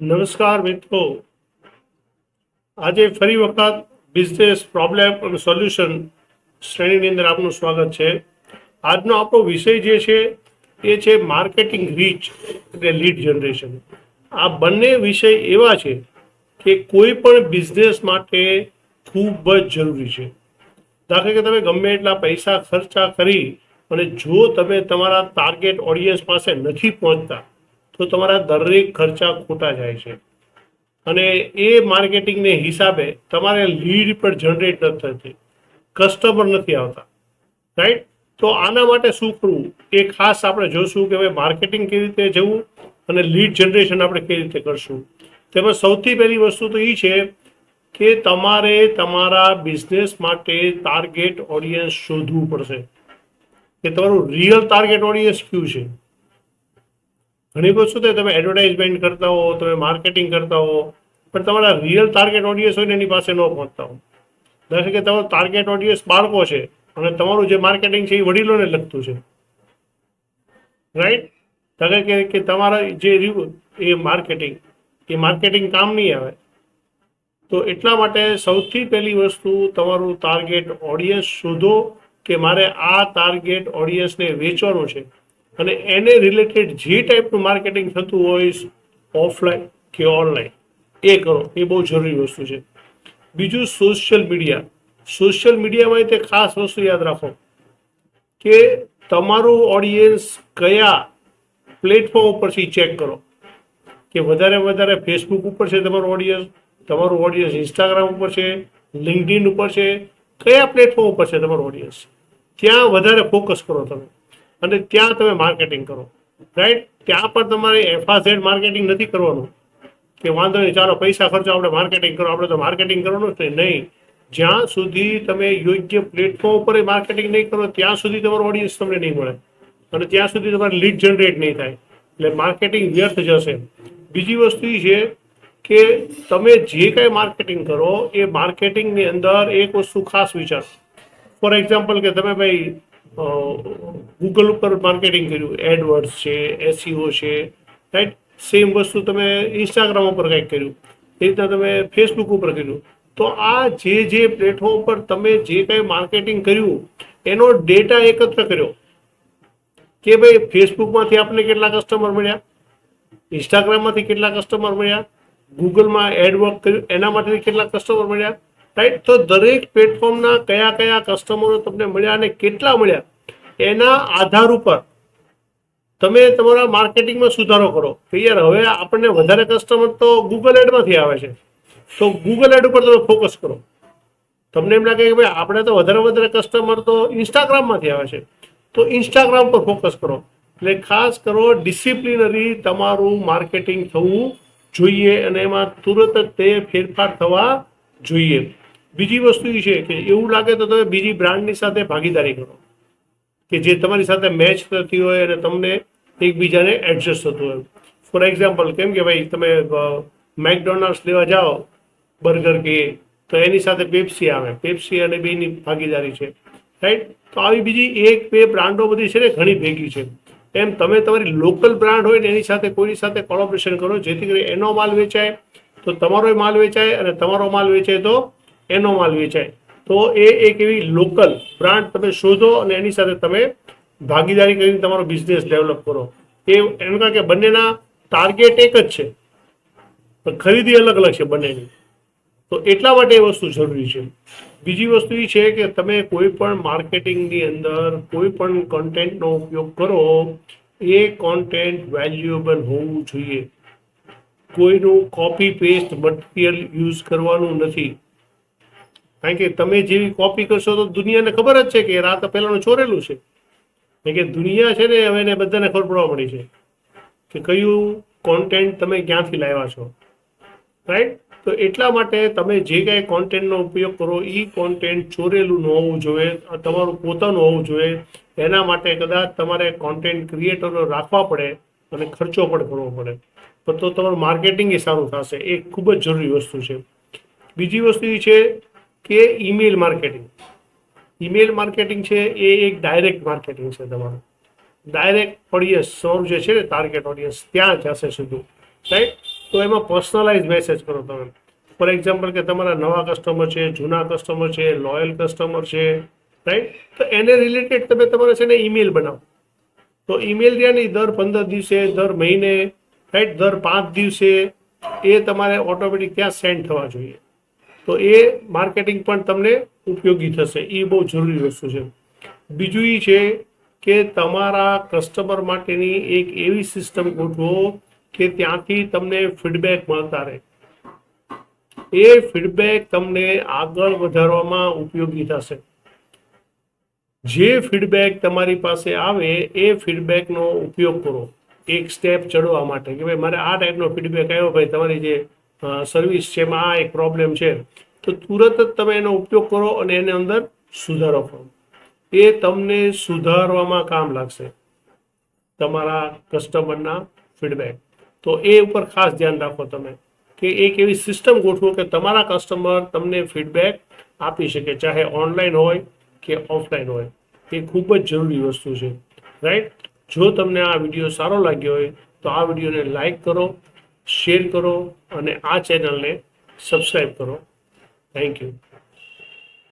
નમસ્કાર મિત્રો. આજે ફરી વખત બિઝનેસ પ્રોબ્લેમ અને સોલ્યુશન શ્રેણીની અંદર આપનું સ્વાગત છે. આજનો આપણો વિષય જે છે, એ છે માર્કેટિંગ રીચ એટલે લીડ જનરેશન આ બંને વિષય એવા છે કે કોઈ પણ બિઝનેસ માટે ખૂબ જ જરૂરી છે. દાખલા કે તમે ગમે એટલા પૈસા ખર્ચા કરી અને જો તમે તમારા ટાર્ગેટ ઓડિયન્સ પાસે નથી પહોંચતા તો તમારા દરેક ખર્ચા ખોટા જાય છે. અને એ માર્કેટિંગને હિસાબે તમારે લીડ પણ જનરેટ નથી થતી. કસ્ટમર નથી આવતા. રાઈટ તો આના માટે શું કરવું? એ ખાસ આપણે જોશું કે ભાઈ માર્કેટિંગ કેવી રીતે જવું અને લીડ જનરેશન આપણે કેવી રીતે કરશું. તેમાં સૌથી પહેલી વસ્તુ તો એ છે કે તમારે તમારા બિઝનેસ માટે ટાર્ગેટ ઓડિયન્સ શોધવું પડશે. કે તમારું રિયલ ટાર્ગેટ ઓડિયન્સ કયું છે? ઘણી વસ્તુ થાય, તમે એડવર્ટાઇઝમેન્ટ કરતા હો, તમે માર્કેટિંગ કરતા હો, પણ તમારા રિયલ ટાર્ગેટ ઓડિયન્સ હોય ને એની પાસે ન પહોંચતા હો. ધારો કે તમારો ટાર્ગેટ ઓડિયન્સ બાળકો છે અને તમારું જે માર્કેટિંગ છે એ વડીલોને લગતું છે. રાઈટ ધારો કે કે તમારા જે એ માર્કેટિંગ એ માર્કેટિંગ કામ નહીં આવે. તો એટલા માટે સૌથી પહેલી વસ્તુ તમારું ટાર્ગેટ ઓડિયન્સ શોધો કે મારે આ ટાર્ગેટ ઓડિયન્સને વેચવાનું છે. અને એને રિલેટેડ જે ટાઈપનું માર્કેટિંગ થતું હોય ઓફલાઈન કે ઓનલાઈન એ કરો, એ બહુ જરૂરી વસ્તુ છે. બીજું સોશિયલ મીડિયા સોશિયલ મીડિયામાં તે ખાસ વસ્તુ યાદ રાખો કે તમારું ઓડિયન્સ કયા પ્લેટફોર્મ ઉપરથી ચેક કરો. કે વધારે વધારે ફેસબુક ઉપર છે તમારું ઓડિયન્સ તમારું ઓડિયન્સ ઇન્સ્ટાગ્રામ ઉપર છે લિંકડિન ઉપર છે, કયા પ્લેટફોર્મ ઉપર છે તમારું ઓડિયન્સ ત્યાં વધારે ફોકસ કરો તમે. અને ત્યાં તમે માર્કેટિંગ કરો. રાઈટ ત્યાં પણ તમારે એફઆઝેડ માર્કેટિંગ નથી કરવાનું. કે વાંધો નહીં, ચાલો પૈસા ખર્ચો, આપણે માર્કેટિંગ કરો. આપણે તો માર્કેટિંગ કરવાનું છે. નહીં. જ્યાં સુધી તમે યોગ્ય પ્લેટફોર્મ ઉપર માર્કેટિંગ નહીં કરો, ત્યાં સુધી તમારો ઓડિયન્સ તમને નહીં મળે. અને ત્યાં સુધી તમારે લીડ જનરેટ નહીં થાય. એટલે માર્કેટિંગ વ્યર્થ જશે. બીજી વસ્તુ એ છે કે તમે જે કાંઈ માર્કેટિંગ કરો, એ માર્કેટિંગની અંદર એક વસ્તુ ખાસ વિચાર. ફોર એક્ઝામ્પલ કે તમે ભાઈ ગૂગલ ઉપર માર્કેટિંગ કર્યું એડવર્ડ્સ છે એસઈઓ છે રાઈટ સેમ વસ્તુ તમે ઇન્સ્ટાગ્રામ ઉપર કંઈક કર્યું, એ રીતના તમે ફેસબુક ઉપર કર્યું. તો આ જે જે પ્લેટફોર્મ પર તમે જે કંઈ માર્કેટિંગ કર્યું, એનો ડેટા એકત્ર કર્યો કે ભાઈ ફેસબુકમાંથી આપણને કેટલા કસ્ટમર મળ્યા ઇન્સ્ટાગ્રામમાંથી કેટલા કસ્ટમર મળ્યા ગૂગલમાં એડવર્ક કર્યું એના માટેથી કેટલા કસ્ટમર મળ્યા રાઈટ તો દરેક પ્લેટફોર્મના કયા કયા કસ્ટમરો તમને મળ્યા અને કેટલા મળ્યા, એના આધાર ઉપર તમે તમારા માર્કેટિંગમાં સુધારો કરો. કે હવે આપણને વધારે કસ્ટમર તો ગૂગલ એડમાંથી આવે છે. તો ગૂગલ એડ ઉપર તમે ફોકસ કરો. તમને એમ લાગે કે ભાઈ આપણે તો વધારે વધારે કસ્ટમર તો ઇન્સ્ટાગ્રામમાંથી આવે છે. તો ઇન્સ્ટાગ્રામ પર ફોકસ કરો. એટલે ખાસ કરો ડિસિપ્લિનરી તમારું માર્કેટિંગ થવું જોઈએ અને એમાં તુરત જ તે ફેરફાર થવા જોઈએ. બીજી વસ્તુ એ છે કે એવું લાગે તો તમે બીજી બ્રાન્ડની સાથે ભાગીદારી કરો. કે જે તમારી સાથે મેચ થતી હોય અને તમને એકબીજાને એડજસ્ટ થતું હોય. ફોર એક્ઝામ્પલ કેમ કે ભાઈ તમે મેકડોનાલ્ડ્સ લેવા જાઓ બર્ગર કે, તો એની સાથે પેપ્સી આવે. પેપ્સી અને બેની ભાગીદારી છે. રાઈટ તો આવી બીજી એક, બે બ્રાન્ડો બધી છે ને ઘણી ભેગી છે. એમ તમે તમારી લોકલ બ્રાન્ડ હોય ને એની સાથે કોઈની સાથે કોલોબરેશન કરો, જેથી કરી એનો માલ વેચાય, તો તમારો માલ વેચાય અને તમારો માલ વેચાય તો એનો માલ વેચાય. તો એ એક એવી લોકલ બ્રાન્ડ તમે શોધો અને એની સાથે તમે ભાગીદારી કરીને તમારો બિઝનેસ ડેવલપ કરો. એ એમ કારણ કે બંનેના ટાર્ગેટ એક જ છે. પણ ખરીદી અલગ અલગ છે બંનેની. તો એટલા માટે એ વસ્તુ જરૂરી છે. બીજી વસ્તુ એ છે કે તમે કોઈ પણ માર્કેટિંગની અંદર કોઈ પણ કોન્ટેન્ટનો ઉપયોગ કરો, એ કોન્ટેન્ટ વેલ્યુએબલ હોવું જોઈએ. કોઈનું કોપી પેસ્ટ મટીરિયલ યુઝ કરવાનું નથી. કારણ કે તમે જેવી કોપી કરશો તો દુનિયાને ખબર જ છે કે રાત પહેલાનું ચોરેલું છે. કારણ કે દુનિયા છે ને હવે એને બધાને ખબર પડવા મળી છે કે કયું કોન્ટેન્ટ તમે ક્યાંથી લાવ્યા છો. રાઈટ તો એટલા માટે તમે જે કાંઈ કોન્ટેન્ટનો ઉપયોગ કરો એ કોન્ટેન્ટ ચોરેલું ન હોવું જોઈએ તમારું પોતાનું હોવું જોઈએ. એના માટે કદાચ તમારે કોન્ટેન્ટ ક્રિએટરો રાખવા પડે અને ખર્ચો પણ કરવો પડે. પણ તો તમારું માર્કેટિંગ એ સારું થશે. એ ખૂબ જ જરૂરી વસ્તુ છે. બીજી વસ્તુ એ છે કે ઈમેલ માર્કેટિંગ? ઈમેલ માર્કેટિંગ છે એ એક ડાયરેક્ટ માર્કેટિંગ છે તમારું. ડાયરેક્ટ ઓડિયન્સ સોર જે છે ને ટાર્ગેટ ઓડિયન્સ ત્યાં જશે સીધું. રાઈટ તો એમાં પર્સનલાઇઝ મેસેજ કરો તમે. ફોર એક્ઝામ્પલ કે તમારા નવા કસ્ટમર છે, જૂના કસ્ટમર છે લોયલ કસ્ટમર છે. રાઈટ તો એને રિલેટેડ તમે તમારે છે ને ઈમેલ બનાવો. તો ઈમેલ રહ્યા નહીં દર પંદર દિવસે, દર મહિને રાઈટ દર પાંચ દિવસે એ તમારે ઓટોમેટિક ત્યાં સેન્ડ થવા જોઈએ. તો એ માર્કેટિંગ પણ તમને ઉપયોગી થશે. એ બહુ જરૂરી વસ્તુ છે. બીજું એ છે કે તમારા કસ્ટમર માટેની એક એવી સિસ્ટમ ગોઠવો કે ત્યાંથી તમને ફીડબેક મળતા રહે. એ ફીડબેક તમને આગળ વધારવામાં ઉપયોગી થશે. જે ફીડબેક તમારી પાસે આવે, એ ફીડબેકનો ઉપયોગ કરો. એક સ્ટેપ ચડવા માટે કે ભાઈ મારે આ ટાઈપનો ફીડબેક આવ્યો ભાઈ તમારી જે સર્વિસ છે એમાં આ એક પ્રોબ્લેમ છે. તો તુરત જ તમે એનો ઉપયોગ કરો અને એને અંદર સુધારો કરો. એ તમને સુધારવામાં કામ લાગશે. તમારા કસ્ટમરના ફીડબેક તો એ ઉપર ખાસ ધ્યાન રાખો તમે કે એક એવી સિસ્ટમ ગોઠવો કે તમારા કસ્ટમર તમને ફીડબેક આપી શકે, ચાહે ઓનલાઈન હોય કે ઓફલાઈન હોય. એ ખૂબ જ જરૂરી વસ્તુ છે. રાઈટ જો તમને આ વીડિયો સારો લાગ્યો હોય, તો આ વિડીયોને લાઈક કરો શેર કરો અને આ ચેનલને સબસ્ક્રાઈબ કરો. Thank you